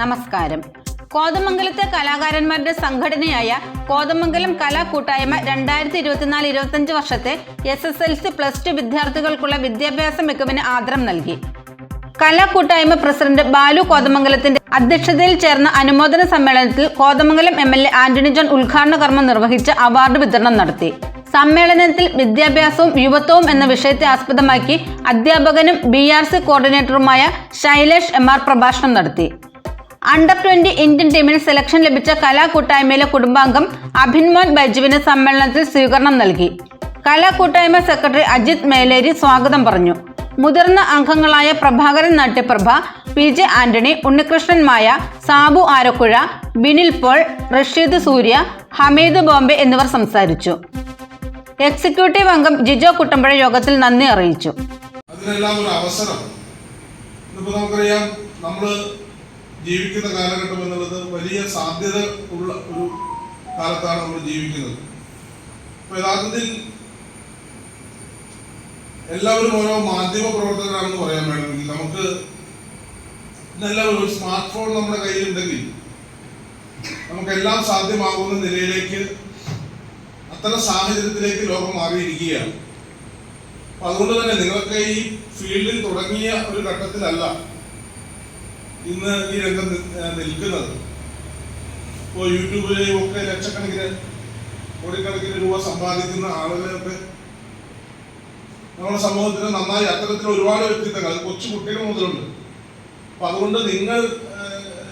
നമസ്കാരം. കോതമംഗലത്തെ കലാകാരന്മാരുടെ സംഘടനയായ കോതമംഗലം കലാ കൂട്ടായ്മ രണ്ടായിരത്തി ഇരുപത്തിനാല് ഇരുപത്തഞ്ച് വർഷത്തെ S S L C plus two വിദ്യാർത്ഥികൾക്കുള്ള വിദ്യാഭ്യാസ മികവിന് ആദരം നൽകി. കലാ കൂട്ടായ്മ പ്രസിഡന്റ് ബാലു കോതമംഗലത്തിന്റെ അധ്യക്ഷതയിൽ ചേർന്ന അനുമോദന സമ്മേളനത്തിൽ Kothamangalam M L A Antony John ഉദ്ഘാടന കർമ്മം നിർവഹിച്ച് അവാർഡ് വിതരണം നടത്തി. സമ്മേളനത്തിൽ വിദ്യാഭ്യാസവും യുവത്വവും എന്ന വിഷയത്തെ ആസ്പദമാക്കി അധ്യാപകനും ബി ആർ സി കോർഡിനേറ്ററുമായ ശൈലേഷ് എം ആർ പ്രഭാഷണം നടത്തി. അണ്ടർ ട്വന്റി ഇന്ത്യൻ ടീമിന് സെലക്ഷൻ ലഭിച്ച കലാകൂട്ടായ്മയിലെ കുടുംബാംഗം അഭിൻമോൻ ബൈജുവിന് സമ്മേളനത്തിൽ സ്വീകരണം നൽകി. കലാകൂട്ടായ്മ സെക്രട്ടറി അജിത് മേലേരി സ്വാഗതം പറഞ്ഞു. മുതിർന്ന അംഗങ്ങളായ പ്രഭാകരൻ നാട്യപ്രഭ പി ജെ ആന്റണി ഉണ്ണികൃഷ്ണൻ മായ സാബു ആരക്കുഴ ബിനിൽ പോൾ റഷീദ് സൂര്യ ഹമീദ് ബോംബെ എന്നിവർ സംസാരിച്ചു. എക്സിക്യൂട്ടീവ് അംഗം ജിജോ കുട്ടമ്പഴ യോഗത്തിൽ നന്ദി അറിയിച്ചു. അതിനെല്ലാം ഒരു അവസരം. നമുക്കറിയാം നമ്മൾ ജീവിക്കുന്ന കാലഘട്ടം എന്നുള്ളത് വലിയ സാധ്യത ഉള്ള ഒരു കാലത്താണ് നമ്മൾ ജീവിക്കുന്നത്. അപ്പൊ യഥാർത്ഥത്തിൽ എല്ലാവരും ഓരോ മാധ്യമ പ്രവർത്തകരാണെന്ന് പറയാൻ വേണമെങ്കിൽ നമുക്ക് ഇന്നെല്ലാവരും ഒരു സ്മാർട്ട് ഫോൺ നമ്മുടെ കയ്യിലുണ്ടെങ്കിൽ നമുക്കെല്ലാം സാധ്യമാകുന്ന നിലയിലേക്ക് അത്തരം സാഹചര്യത്തിലേക്ക് ലോകം മാറിയിരിക്കുകയാണ്. അപ്പൊ അതുകൊണ്ട് തന്നെ നിങ്ങളൊക്കെ ഈ ഫീൽഡിൽ തുടങ്ങിയ ഒരു ഘട്ടത്തിലല്ല ഇന്ന് ഈ രംഗം നി- ഏഹ് നിൽക്കുന്നത്. ഇപ്പോൾ യൂട്യൂബിലെയും ഒക്കെ ലക്ഷക്കണക്കിന് കോടിക്കണക്കിന് രൂപ സമ്പാദിക്കുന്ന ആളുകളൊക്കെ നമ്മുടെ സമൂഹത്തിന് നന്നായി അത്തരത്തിൽ ഒരുപാട് വ്യക്തിത്വങ്ങൾ കൊച്ചു കുട്ടികൾ മുതലുണ്ട്. അപ്പൊ അതുകൊണ്ട് നിങ്ങൾ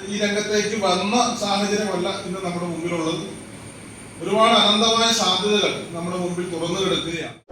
ഈ രംഗത്തേക്ക് വന്ന സാഹചര്യമല്ല ഇന്ന് നമ്മുടെ മുമ്പിലുള്ളത്. ഒരുപാട് അനന്തമായ സാധ്യതകൾ നമ്മുടെ മുമ്പിൽ തുറന്നു കിടക്കുകയാണ്